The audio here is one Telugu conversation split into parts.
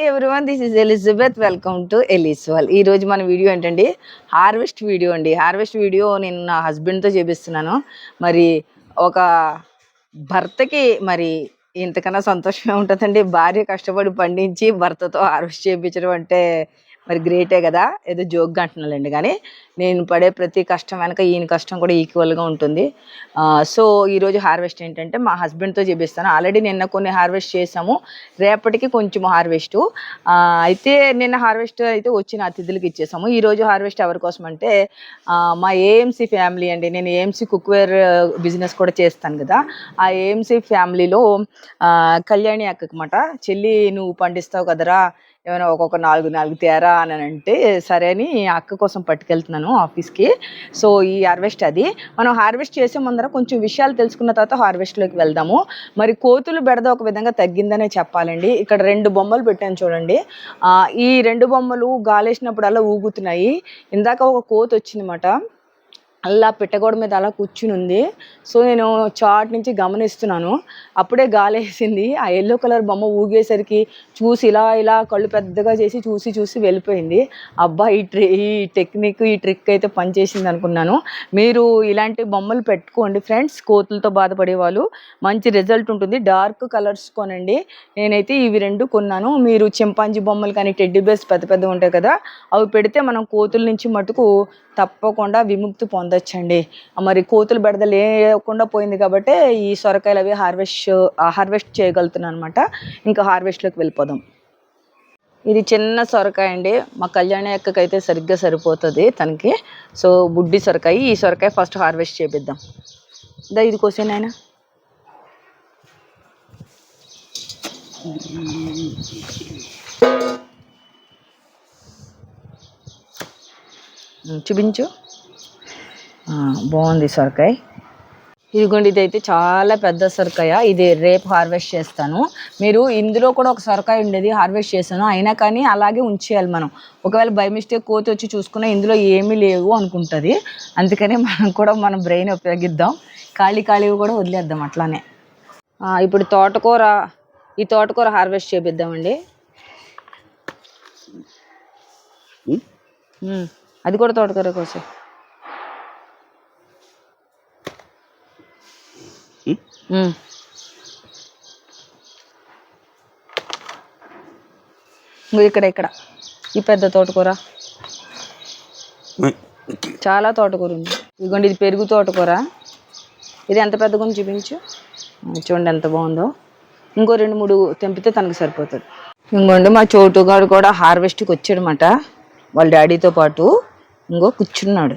Hi everyone this is Elizabeth welcome to ఎలిస్వాల్ ఈ రోజు మన వీడియో ఏంటండి? హార్వెస్ట్ వీడియో అండి. హార్వెస్ట్ వీడియో నేను నా హస్బెండ్తో చేపిస్తున్నాను. మరి ఒక భర్తకి మరి ఇంతకన్నా సంతోషమే ఉంటుందండి. భార్య కష్టపడి పండించి భర్తతో హార్వెస్ట్ చేయించడం అంటే మరి గ్రేటే కదా? ఏదో జోక్గా అంటున్నానండి కానీ నేను పడే ప్రతి కష్టం వెనక ఈయన కష్టం కూడా ఈక్వల్గా ఉంటుంది. సో ఈరోజు హార్వెస్ట్ ఏంటంటే మా హస్బెండ్తో చేపిస్తాను. ఆల్రెడీ నిన్న కొన్ని హార్వెస్ట్ చేసాము రేపటికి కొంచెం హార్వెస్ట్ అయితే నిన్న హార్వెస్ట్ అయితే వచ్చిన అతిథులకి ఇచ్చేసాము. ఈరోజు హార్వెస్ట్ ఎవరి కోసం అంటే మా ఏఎంసీ ఫ్యామిలీ అండి. నేను ఏఎంసీ కుక్వేర్ బిజినెస్ కూడా చేస్తాను కదా. ఆ ఏఎంసీ ఫ్యామిలీలో కళ్యాణి అక్కమాట చెల్లి నువ్వు పండిస్తావు కదరా? ఏమైనా ఒక్కొక్క నాలుగు నాలుగు తేరా అని అంటే సరే అని అక్క కోసం పట్టుకెళ్తున్నాను ఆఫీస్కి. సో ఈ హార్వెస్ట్ అది. మనం హార్వెస్ట్ చేసే ముందర కొంచెం విషయాలు తెలుసుకున్న తర్వాత హార్వెస్ట్లోకి వెళ్దాము. మరి కోతులు బెడద ఒక విధంగా తగ్గిందనే చెప్పాలండి. ఇక్కడ రెండు బొమ్మలు పెట్టాను చూడండి. ఈ రెండు బొమ్మలు గాలేసినప్పుడు అలా ఊగుతున్నాయి. ఇందాక ఒక కోతి వచ్చిందన్నమాట అలా పెట్టగోడ మీద అలా కూర్చుని ఉంది. సో నేను చాట్ నుంచి గమనిస్తున్నాను. అప్పుడే గాలి వేసింది ఆ ఎల్లో కలర్ బొమ్మ ఊగేసరికి చూసి ఇలా ఇలా కళ్ళు పెద్దగా చేసి చూసి చూసి వెళ్ళిపోయింది. అబ్బా ఈ ట్రి ఈ టెక్నిక్ ఈ ట్రిక్ అయితే పనిచేసింది అనుకున్నాను. మీరు ఇలాంటి బొమ్మలు పెట్టుకోండి ఫ్రెండ్స్. కోతులతో బాధపడే వాళ్ళు మంచి రిజల్ట్ ఉంటుంది. డార్క్ కలర్స్ కొనండి. నేనైతే ఇవి రెండు కొన్నాను. మీరు చింపాంజీ బొమ్మలు కానీ టెడ్డీ బేస్ పెద్ద పెద్ద ఉంటాయి కదా అవి పెడితే మనం కోతుల నుంచి మటుకు తప్పకుండా విముక్తి పొందొచ్చండి. మరి కోతులు బెడద లేకుండా పోయింది కాబట్టి ఈ సొరకాయలు అవి హార్వెస్ట్ హార్వెస్ట్ చేయగలుగుతున్నాను అనమాట ఇంకా హార్వెస్ట్లోకి వెళ్ళిపోదాం. ఇది చిన్న సొరకాయ అండి. మా కళ్యాణ అక్కకైతే సరిగ్గా సరిపోతుంది తనకి. సో బుడ్డి సొరకాయ ఈ సొరకాయ ఫస్ట్ హార్వెస్ట్ చేపిద్దాం. దా ఇది కోసేనా ఆయన చూపించు. బాగుంది సొరకాయ. ఇదిగోండి ఇది అయితే చాలా పెద్ద సొరకాయ. ఇది రేపు హార్వెస్ట్ చేస్తాను. మీరు ఇందులో కూడా ఒక సొరకాయ ఉండేది హార్వెస్ట్ చేశాను. అయినా కానీ అలాగే ఉంచేయాలి మనం. ఒకవేళ బై మిస్టేక్ కోతి వచ్చి చూసుకున్నా ఇందులో ఏమీ లేవు అనుకుంటుంది. అందుకని మనం కూడా మన బ్రెయిన్ ఉపయోగిద్దాం. ఖాళీ ఖాళీవి కూడా వదిలేద్దాం అట్లానే. ఆ, ఇప్పుడు తోటకూర ఈ తోటకూర హార్వెస్ట్ చేపిద్దామండి. అది కూడా తోటకూర కోసం ఉమ్. ఇంగో ఇక్కడ ఇక్కడ. ఈ పెద్ద తోటకూర. చాలా తోటకూర ఉంది. ఇదిగోండి ఇది పెరుగు తోటకూర. ఇది ఎంత పెద్దగా ఉంది చూపించు. చూడండి ఎంత బాగుందో. ఇంకో రెండు మూడు తెంపితే తనకు సరిపోతుంది. ఇంకోండి మా చోటుగాడు కూడా హార్వెస్ట్కి వచ్చాడనమాట వాళ్ళ డాడీతో పాటు ఇంకో కూర్చున్నాడు.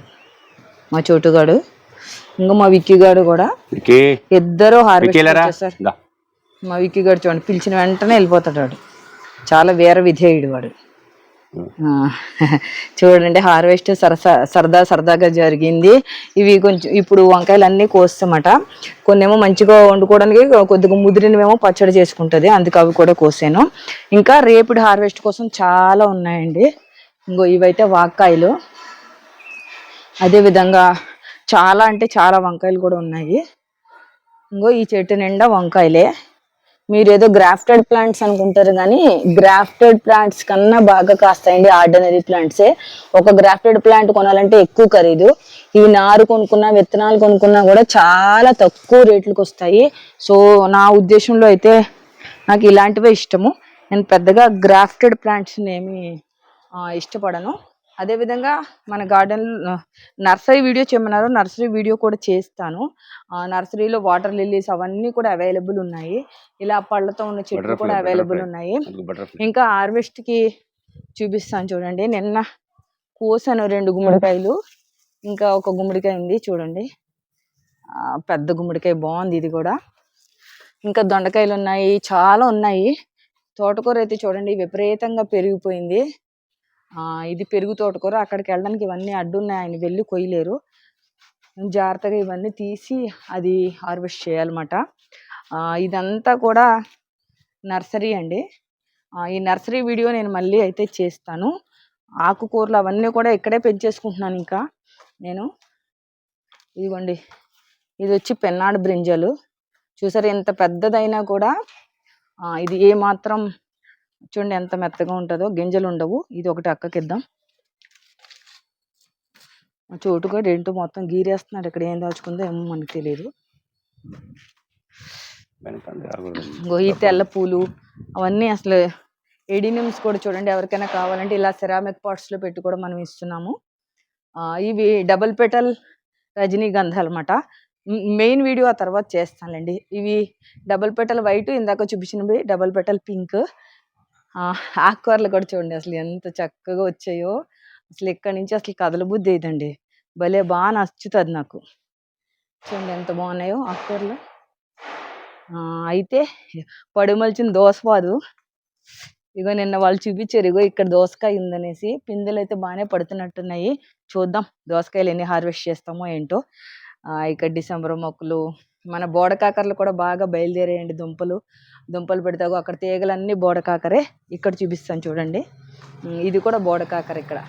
మా చోటుగాడు ఇంకో మా విక్కీగాడు కూడా విక్కీ. ఇద్దరు హార్వెస్ట్. మా విక్కీగాడు చూడండి పిలిచిన వెంటనే వెళ్ళిపోతాడు వాడు. చాలా వీర విధేయుడు వాడు. చూడండి హార్వెస్ట్ సరసా సరదా సరదాగా జరిగింది. ఇవి కొంచెం ఇప్పుడు వంకాయలు అన్నీ కోస్తామట. కొన్నేమో మంచిగా వండుకోవడానికి కొద్దిగా ముదిరినవేమో పచ్చడి చేసుకుంటుంది. అందుకు అవి కూడా కోసాను. ఇంకా రేపిడి హార్వెస్ట్ కోసం చాలా ఉన్నాయండి. ఇంకో ఇవైతే వాక్కాయలు. అదేవిధంగా చాలా అంటే చాలా వంకాయలు కూడా ఉన్నాయి. ఇంకో ఈ చెట్టు నిండా వంకాయలే. మీరు ఏదో గ్రాఫ్టెడ్ ప్లాంట్స్ అనుకుంటారు కానీ గ్రాఫ్టెడ్ ప్లాంట్స్ కన్నా బాగా కాస్తాయండి ఆర్డినరీ ప్లాంట్సే ఒక గ్రాఫ్టెడ్ ప్లాంట్ కొనాలంటే ఎక్కువ ఖరీదు. ఇవి నారు కొనుక్కున్నా విత్తనాలు కొనుక్కున్నా కూడా చాలా తక్కువ రేట్లకు వస్తాయి. సో నా ఉద్దేశంలో అయితే నాకు ఇలాంటివే ఇష్టము. నేను పెద్దగా గ్రాఫ్టెడ్ ప్లాంట్స్ని ఏమి ఇష్టపడను. అదేవిధంగా మన గార్డెన్ నర్సరీ వీడియో చేయమన్నారు. నర్సరీ వీడియో కూడా చేస్తాను. ఆ, నర్సరీలో వాటర్ లిల్లీస్ అవన్నీ కూడా అవైలబుల్ ఉన్నాయి. ఇలా పళ్ళతో ఉన్న చెట్లు కూడా అవైలబుల్. ఉన్నాయి. ఇంకా harvest కి చూపిస్తాను చూడండి. నిన్న కోసాను రెండు గుమ్మడికాయలు. ఇంకా ఒక గుమ్మడికాయ ఉంది చూడండి. పెద్ద గుమ్మడికాయ బాగుంది ఇది కూడా. ఇంకా దొండకాయలు ఉన్నాయి చాలా ఉన్నాయి. తోటకూర అయితే చూడండి విపరీతంగా పెరిగిపోయింది. ఇది పెరుగు తోటకూర. అక్కడికి వెళ్ళడానికి ఇవన్నీ అడ్డున్నాయి. ఆయన వెళ్ళి కొయ్యలేరు. జాగ్రత్తగా ఇవన్నీ తీసి అది హార్వెస్ట్ చేయాలన్నమాట. ఇదంతా కూడా నర్సరీ అండి. ఈ నర్సరీ వీడియో నేను మళ్ళీ అయితే చేస్తాను. ఆకుకూరలు అవన్నీ కూడా ఇక్కడే పెంచేసుకుంటున్నాను ఇంకా నేను. ఇదిగోండి. ఇది వచ్చి పెన్నాడు బ్రింజలు. చూసారు ఎంత పెద్దదైనా కూడా ఇది ఏ మాత్రం చూడండి ఎంత మెత్తగా ఉంటుందో. గింజలు ఉండవు. ఇది ఒకటి అక్కకిద్దాం. ఆ చోటుగా ఏంటో మొత్తం గీరేస్తున్నాడు. ఇక్కడ ఏం దాచుకుందో ఏమో మనకు తెలియదు ఈ తెల్ల పూలు అవన్నీ అసలు ఎడినిమ్స్ కూడా చూడండి. ఎవరికైనా కావాలంటే ఇలా సెరామిక్ పాట్స్లో పెట్టి కూడా మనం ఇస్తున్నాము. ఇవి డబుల్ పెటల్ రజనీగంధ అనమాట మెయిన్ వీడియో ఆ తర్వాత చేస్తానులేండి. ఇవి డబుల్ పెటల్ వైట్ ఇందాక చూపించినవి డబుల్ పెటల్ పింక్. ఆకుకూరలు కూడా చూడండి అసలు ఎంత చక్కగా వచ్చాయో. అసలు ఇక్కడి నుంచి అసలు కదల బుద్ధి అయ్యిందండి భలే బాగా నచ్చుతుంది నాకు. చూడండి ఎంత బాగున్నాయో ఆకుకూరలు. అయితే పడిమలిచిన దోసపాదు ఇగో నిన్న వాళ్ళు చూపించారు ఇగో ఇక్కడ దోసకాయ ఉందనేసి. పిందెలు అయితే బాగానే పడుతున్నట్టున్నాయి. చూద్దాం దోసకాయలు ఎన్ని హార్వెస్ట్ చేస్తామో ఏంటో. ఇక్కడ డిసెంబర్ మొక్కలు మన బోడకాకరలు కూడా బాగా బయలుదేరేయండి దుంపలు. దుంపలు పెడతాగు అక్కడ తీగలన్నీ బోడకాకరే. ఇక్కడ చూపిస్తాను చూడండి. ఇది కూడా బోడకాకర ఇక్కడ.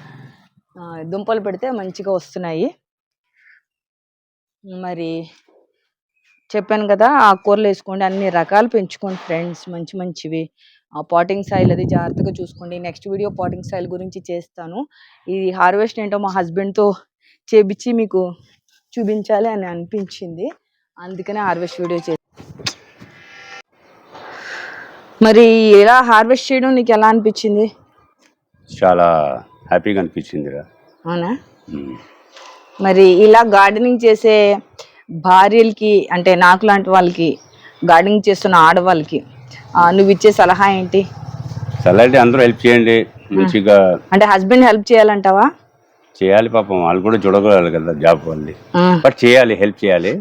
దుంపలు పెడితే మంచిగా వస్తున్నాయి. మరి చెప్పాను కదా ఆ కూరలు వేసుకోండి అన్ని రకాలు పెంచుకోండి ఫ్రెండ్స్ మంచి మంచివి. ఆ పాటింగ్ సాయిల్ అది జాగ్రత్తగా చూసుకోండి. నెక్స్ట్ వీడియో పాటింగ్ సాయిల్ గురించి చేస్తాను. ఇది హార్వెస్ట్ ఏంటో మా హస్బెండ్తో చేపించి మీకు చూపించాలి అని అనిపించింది. అందుకనే హార్వెస్ట్ వీడియో చే మరి ఇలా హార్వెస్ట్ చేయడం నీకు ఎలా అనిపించింది? చాలా హ్యాపీగా అనిపించింది అవునా? మరి ఇలా గార్డెనింగ్ చేసే భార్యలకి అంటే నాకు లాంటి వాళ్ళకి గార్డెనింగ్ చేస్తున్న ఆడవాళ్ళకి నువ్వు ఇచ్చే సలహా ఏంటి? చల్లటి అందరూ హెల్ప్ చేయండి మంచిగా అంటే హస్బెండ్ హెల్ప్ చేయాలంటావా? చేయాలి పాపం. వాళ్ళు కూడా చూడగలరు కదా జాబ్ వాళ్ళు. బట్ చేయాలి హెల్ప్ చేయాలి.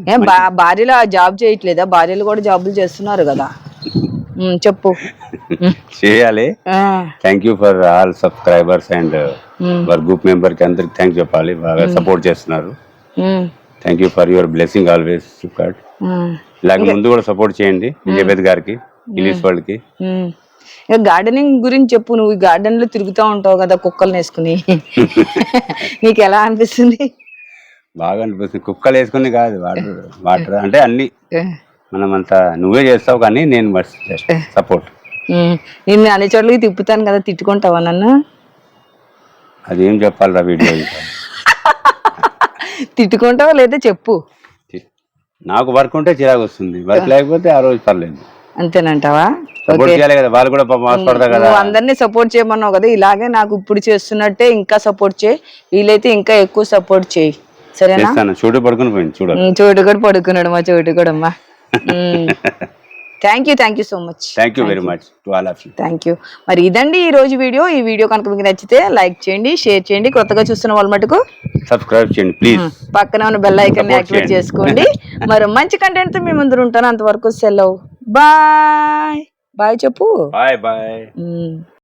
భార్యలు ఆ జాబ్ చేయట్లేదా? భార్యలు కూడా జాబులు చేస్తున్నారు కదా. చెప్పు. చేయాలి. Thank you for all subscribers and our group మెంబర్కి అందరికి థ్యాంక్స్ చెప్పాలి. బాగా సపోర్ట్ చేస్తున్నారు. Thank you for your blessing always Flipkart ఇలాగ ముందు కూడా సపోర్ట్ చేయండి విజయపేట్ గారికి ఇంగ్లీష్ వాళ్ళకి. ఇక గార్డెనింగ్ గురించి చెప్పు నువ్వు గార్డెన్లో తిరుగుతూ ఉంటావు కదా కుక్కల్ని వేసుకుని. నీకు ఎలా అనిపిస్తుంది? బాగా అనిపిస్తుంది. కుక్కలు వేసుకుని కాదు వాటర్ వాటర్ అంటే అన్ని. మనం అంతా నువ్వే చేస్తావు కానీ నేను సపోర్ట్. నిన్ను అన్ని చోట్లకి తిప్పుతాను కదా తిట్టుకుంటావా నన్ను? అది ఏం చెప్పాలిరా వీడియో? తిట్టుకుంటావా లేదా చెప్పు. నాకు వర్క్ ఉంటే చిరాకు వస్తుంది. వర్క్ లేకపోతే ఆ రోజు పర్లేదు. అంతేనంటావా? సపోర్ట్ చేయాలి కదా వాళ్ళు కూడా ఆశపడతారు కదా. అందరినీ సపోర్ట్ చేయమన్నావు కదా ఇలాగే నాకు ఇప్పుడు చేస్తున్నట్టే ఇంకా సపోర్ట్ చేయి వీలైతే ఇంకా ఎక్కువ సపోర్ట్ చేయి. సరేనా? చూడు పడుకుని పోయింది ఉమ్, చోటు కూడా పడుకున్నాడు మా చోటు కూడా అమ్మా. Thank you thank you so much thank you very much to all of you thank you మరి ఇదండి ఈ రోజు వీడియో. ఈ వీడియో కనుక మీకు నచ్చితే లైక్ చేయండి షేర్ చేయండి. కొత్తగా చూస్తున్న వాళ్ళ మటుకు సబ్స్క్రైబ్ చేయండి ప్లీజ్ పక్కన ఉన్న బెల్ ఐకన్ యాక్టివేట్. చేసుకోండి. మరి మంచి కంటెంట్తో మీ ముందు ఉంటాను. అంతవరకు సెలవు. బాయ్ బాయ్ చెప్పు బాయ్ బాయ్.